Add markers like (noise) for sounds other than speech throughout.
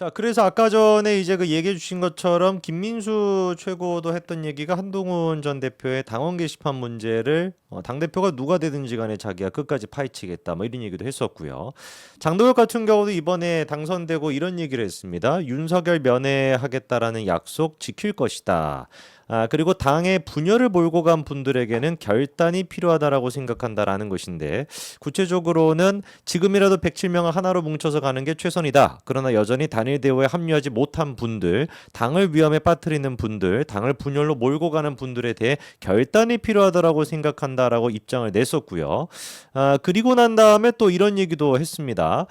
자, 그래서 아까 전에 이제 그 얘기해 주신 것처럼 김민수 최고도 했던 얘기가 한동훈 전 대표의 당원 게시판 문제를 어, 당 대표가 누가 되든지 간에 자기가 끝까지 파헤치겠다 뭐 이런 얘기도 했었고요. 장동혁 같은 경우도 이번에 당선되고 이런 얘기를 했습니다. 윤석열 면회하겠다라는 약속 지킬 것이다. 아, 그리고 당의 분열을 몰고 간 분들에게는 결단이 필요하다라고 생각한다라는 것인데 구체적으로는 지금이라도 107명을 하나로 뭉쳐서 가는 게 최선이다. 그러나 여전히 단일 대우에 합류하지 못한 분들, 당을 위험에 빠뜨리는 분들, 당을 분열로 몰고 가는 분들에 대해 결단이 필요하다라고 생각한다라고 입장을 냈었고요. 아, 그리고 난 다음에 또 이런 얘기도 했습니다.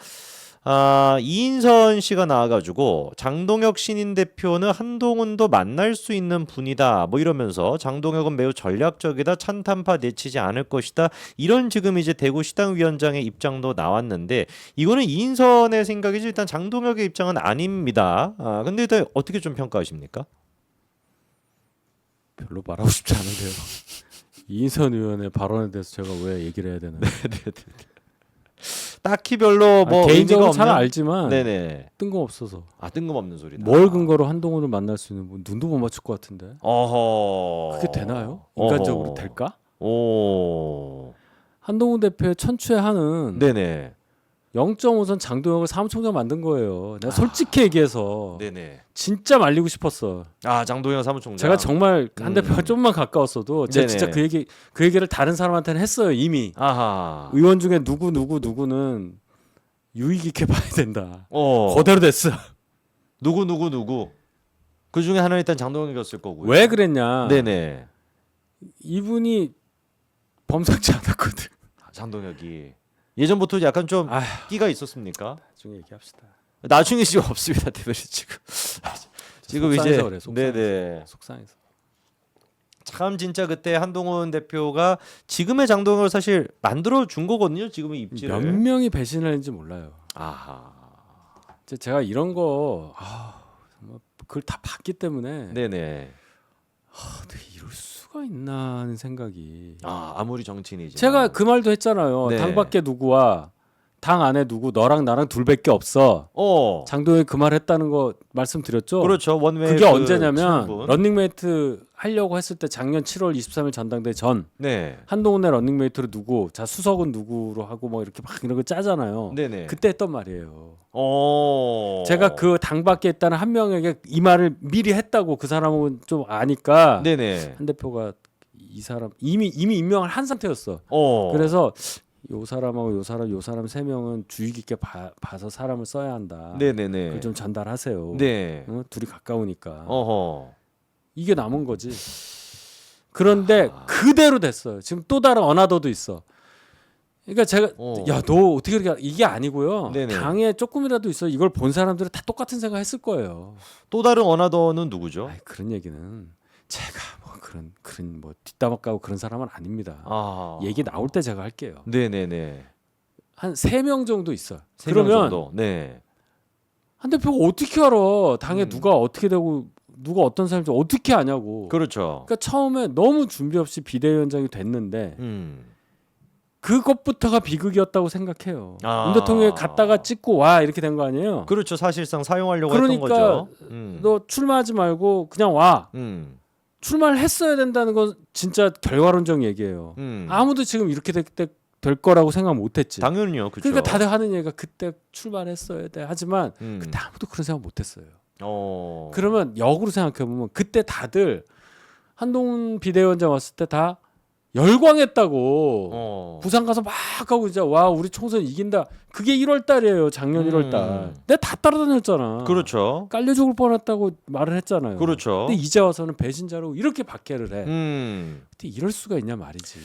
아, 이인선 씨가 나와가지고 장동혁 신인 대표는 한동훈도 만날 수 있는 분이다. 뭐 이러면서 장동혁은 매우 전략적이다. 찬탄파 내치지 않을 것이다. 이런 지금 이제 대구 시당위원장의 입장도 나왔는데 이거는 이인선의 생각이지 일단 장동혁의 입장은 아닙니다. 아, 근데 일단 어떻게 좀 평가하십니까? 별로 말하고 싶지 않은데요. (laughs) 이인선 의원의 발언에 대해서 제가 왜 얘기를 해야 되나요? (laughs) 딱히 별로 뭐 아, 개인적으로 의미가 잘 없는- 알지만 네네. 뜬금없어서 아 뜬금없는 소리다. 뭘 근거로 한동훈을 만날 수 있는 분 눈도 못 맞출 것 같은데 어허. 그게 되나요? 인간적으로 어허. 될까? 오. 한동훈 대표의 천추에하는 네네. 0.5선 장동혁을 사무총장 만든 거예요. 내가 솔직히 얘기해서 네네. 진짜 말리고 싶었어. 아 장동영 사무총장. 제가 정말 한 음. 대표가 좀만 가까웠어도 제가 네네. 진짜 그 얘기 그 얘기를 다른 사람한테는 했어요 이미. 아하. 의원 중에 누구 누구 누구는 유익 있게 봐야 된다. 어. 그대로 됐어. 누구 누구 누구. 그 중에 하나는 일단 장동영이었을 거고요. 왜 그랬냐? 네네. 이분이 범상치 않았거든. 장동혁이 예전부터 약간 좀 아휴. 끼가 있었습니까? 나중에 얘기합시다. 나중에 지금 없습니다, 대표님 지금. (laughs) 지금 이제 속상해서 그래, 속상해서. 네네. 속상해서. 참 진짜 그때 한동훈 대표가 지금의 장동혁을 사실 만들어 준 거거든요. 지금의 입지를. 몇 명이 배신을 했는지 몰라요. 아하. 이제 제가 이런 거 아, 정말 그걸 다 봤기 때문에 네네. 어떻게 이럴 수가 있나 하는 생각이. 아 아무리 정치인이지. 제가 그 말도 했잖아요. 네. 당 밖에 누구와 당 안에 누구 너랑 나랑 둘밖에 없어. 어. 장동혁이 그 말 했다는 거 말씀드렸죠. 그렇죠. 원웨이 그게 그 언제냐면 친분. 런닝메이트 하려고 했을 때 작년 7월 23일 전당대 전 네. 한동훈의 런닝메이트로 누구, 자 수석은 누구로 하고 뭐 이렇게 막 이런 거 짜잖아요. 네네. 그때 했던 말이에요. 어. 제가 그 당 밖에 있다는 한 명에게 이 말을 미리 했다고 그 사람은 좀 아니까 네네. 한 대표가 이 사람 이미 이미 임명을 한 상태였어. 어. 그래서 요 사람하고 요 사람 요 사람 세 명은 주의 깊게 봐, 봐서 사람을 써야 한다. 네네네. 그걸 좀 전달하세요. 네. 어? 둘이 가까우니까 어허. 이게 남은 거지. 그런데 아. 그대로 됐어요. 지금 또 다른 어나더도 있어. 그러니까 제가 어. 야너 어떻게 그렇게 하- 이게 아니고요. 네네. 당에 조금이라도 있어. 이걸 본 사람들은 다 똑같은 생각 했을 거예요. 또 다른 어나더는 누구죠? 아이, 그런 얘기는 제가 뭐 그런 그런 뭐 뒷담화 까고 그런 사람은 아닙니다. 아. 얘기 나올 때 제가 할게요. 네네네. 한 세 명 정도 있어. 세 명 그러면 정도. 네. 한 대표가 어떻게 알아? 당에 음. 누가 어떻게 되고 누가 어떤 사람인지 어떻게 아냐고. 그렇죠. 그러니까 처음에 너무 준비 없이 비대위원장이 됐는데 음. 그것부터가 비극이었다고 생각해요. 아. 윤 대통령이 갔다가 찍고 와 이렇게 된 거 아니에요? 그렇죠. 사실상 사용하려고 그러니까 했던 거죠. 음. 너 출마하지 말고 그냥 와. 음. 출마를 했어야 된다는 건 진짜 결과론적 얘기예요. 음. 아무도 지금 이렇게 될, 때- 될 거라고 생각 못 했지. 당연히요. 그렇죠. 그러니까 다들 하는 얘기가 그때 출마를 했어야 돼. 하지만 음. 그때 아무도 그런 생각 못 했어요. 어. 그러면 역으로 생각해 보면 그때 다들 한동훈 비대위원장 왔을 때 다 열광했다고. 어. 부산 가서 막 하고 이제 와 우리 총선 이긴다. 그게 1월 달이에요. 작년 음. 1월 달. 내가 다 따라다녔잖아. 그렇죠. 깔려 죽을 뻔했다고 말을 했잖아요. 그렇죠. 근데 이제 와서는 배신자로 이렇게 박해를 해. 음. 근데 이럴 수가 있냐 말이지.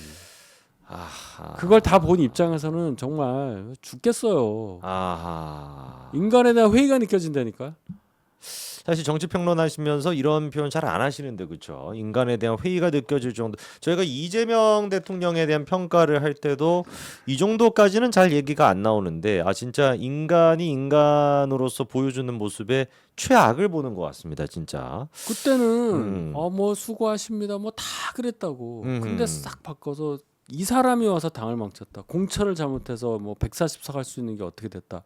아하. 그걸 다 본 입장에서는 정말 죽겠어요. 아하. 인간에 대한 회의가 느껴진다니까. 사실 정치 평론하시면서 이런 표현 잘 안 하시는데 그렇죠. 인간에 대한 회의가 느껴질 정도. 저희가 이재명 대통령에 대한 평가를 할 때도 이 정도까지는 잘 얘기가 안 나오는데 아 진짜 인간이 인간으로서 보여주는 모습에 최악을 보는 것 같습니다. 진짜. 그때는 음. 어뭐 수고하십니다. 뭐 다 그랬다고. 음흠. 근데 싹 바꿔서 이 사람이 와서 당을 망쳤다. 공천을 잘못해서 뭐 140석 할수 있는 게 어떻게 됐다.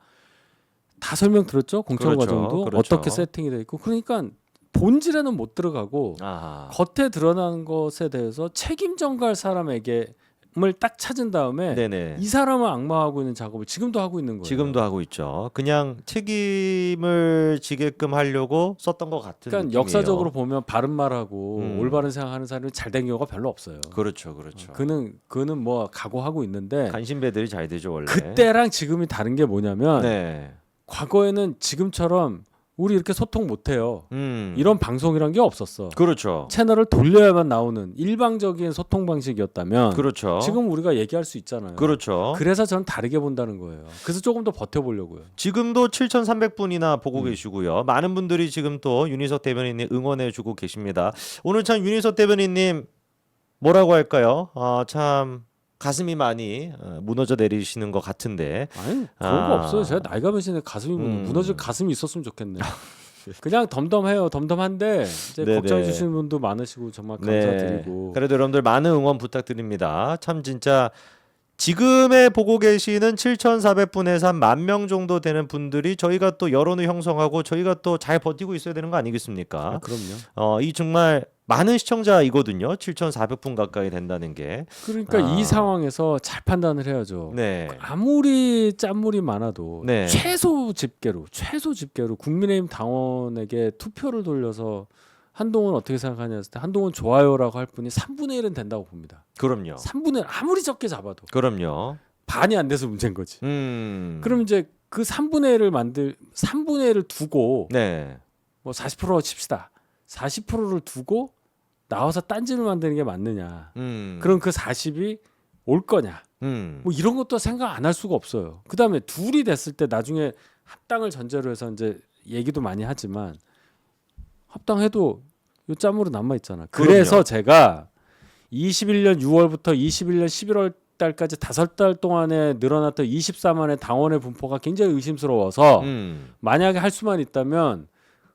다 설명 들었죠 공천 그렇죠, 과정도 그렇죠. 어떻게 세팅이 돼 있고 그러니까 본질에는 못 들어가고 아하. 겉에 드러나는 것에 대해서 책임 전가할 사람에게 을딱 찾은 다음에 네네. 이 사람을 악마하고 있는 작업을 지금도 하고 있는 거예요. 지금도 하고 있죠. 그냥 책임을 지게끔 하려고 썼던 것 같은 그러니까 느낌이에요. 역사적으로 보면 바른 말하고 음. 올바른 생각하는 사람이 잘 된 경우가 별로 없어요. 그렇죠, 그렇죠. 그는 그는 뭐 각오하고 있는데 간신배들이 잘 되죠 원래. 그때랑 지금이 다른 게 뭐냐면 네. 과거에는 지금처럼 우리 이렇게 소통 못 해요. 음. 이런 방송이란 게 없었어. 그렇죠. 채널을 돌려야만 나오는 일방적인 소통 방식이었다면 그렇죠. 지금 우리가 얘기할 수 있잖아요. 그렇죠. 그래서 저는 다르게 본다는 거예요. 그래서 조금 더 버텨보려고요. 지금도 7,300분이나 보고 음. 계시고요. 많은 분들이 지금 또 윤희석 대변인님 응원해 주고 계십니다. 오늘 참 윤희석 대변인님 뭐라고 할까요? 아, 참 가슴이 많이 어, 무너져 내리시는 것 같은데. 아니 그런 아. 거 없어요. 제가 나이가 몇인데 가슴이 음. 무너질 가슴이 있었으면 좋겠네. 그냥 덤덤해요. 덤덤한데 이제 네네. 걱정해 주시는 분도 많으시고 정말 감사드리고 그래도 여러분들 많은 응원 부탁드립니다. 참 진짜 지금에 보고 계시는 7,400분에서 한 만 명 정도 되는 분들이 저희가 또 여론을 형성하고 저희가 또 잘 버티고 있어야 되는 거 아, 아니겠습니까? 그럼요. 어, 이 정말 많은 시청자이거든요. 7,400분 가까이 된다는 게. 그러니까 아. 이 상황에서 잘 판단을 해야죠. 네. 아무리 짠물이 많아도 네. 최소 집계로 최소 집계로 국민의힘 당원에게 투표를 돌려서 한동훈 어떻게 생각하냐 했을 때 한동훈 좋아요라고 할 분이 3분의 1은 된다고 봅니다. 그럼요. 3분의 1 아무리 적게 잡아도 그럼요. 반이 안 돼서 문제인 거지. 음. 그럼 이제 그 3분의 1을 만들 3분의 1을 두고 네. 뭐 40% 칩시다. 40%를 두고 나와서 딴지를 만드는 게 맞느냐. 음. 그럼 그 40이 올 거냐. 음. 뭐 이런 것도 생각 안 할 수가 없어요. 그다음에 둘이 됐을 때 나중에 합당을 전제로 해서 이제 얘기도 많이 하지만 합당해도 요 짬으로 남아 있잖아. 그래서 그럼요. 제가 21년 6월부터 21년 11월 달까지 다섯 달 동안에 늘어났던 24만의 당원의 분포가 굉장히 의심스러워서 음. 만약에 할 수만 있다면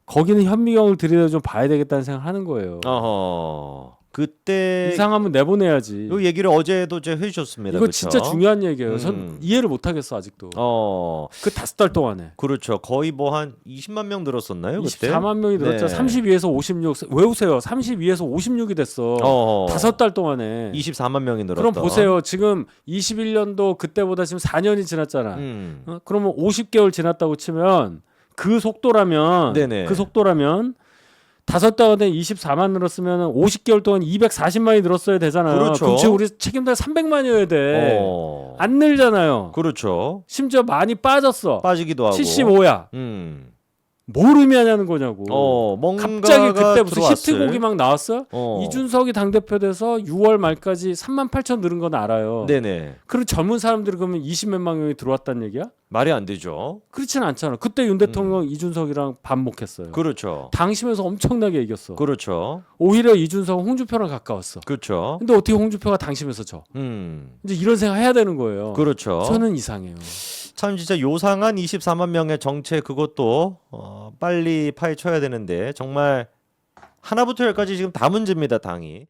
거기는 현미경을 들이대 좀 봐야 되겠다는 생각을 하는 거예요. 어허. 그때 이상하면 내보내야지. 요 얘기를 어제도 제가 해주셨습니다. 이거 그쵸? 진짜 중요한 얘기예요. 전 음. 이해를 못 하겠어 아직도. 어. 그 다섯 달 동안에 그렇죠. 거의 뭐 한 20만 명 늘었었나요, 그때? 24만 명이 늘었죠. 네. 32에서 56. 외우세요. 32에서 56이 됐어. 어. 다섯 달 동안에. 24만 명이 늘었다. 그럼 보세요. 지금 21년도 그때보다 지금 4년이 지났잖아. 음. 어? 그러면 50개월 지났다고 치면 그 속도라면 네네. 그 속도라면 다섯 달에 24만 늘었으면 50개월 동안 240만이 늘었어야 되잖아요. 그렇죠. 럼 지금 우리 책임달 300만이어야 돼. 어. 안 늘잖아요. 그렇죠. 심지어 많이 빠졌어. 빠지기도 하고. 75야. 음. 뭘 의미하냐는 거냐고. 어, 갑자기 그때 무슨 히트곡이 막 나왔어? 어. 이준석이 당 대표 돼서 6월 말까지 3만 8천 늘은 건 알아요. 네네. 그리고 젊은 사람들이 그러면 20몇 만 명이 들어왔다는 얘기야? 말이 안 되죠. 그렇진 않잖아. 그때 윤 대통령 이준석이랑 반목했어요. 음. 그렇죠. 당심에서 엄청나게 이겼어. 그렇죠. 오히려 이준석은 홍준표랑 가까웠어. 그렇죠. 근데 어떻게 홍준표가 당심에서 져? 음. 이제 이런 생각 해야 되는 거예요. 그렇죠. 저는 이상해요. 참 진짜 요상한 24만 명의 정책 그것도 어, 빨리 파헤쳐야 되는데 정말 하나부터 열까지 지금 다 문제입니다 당이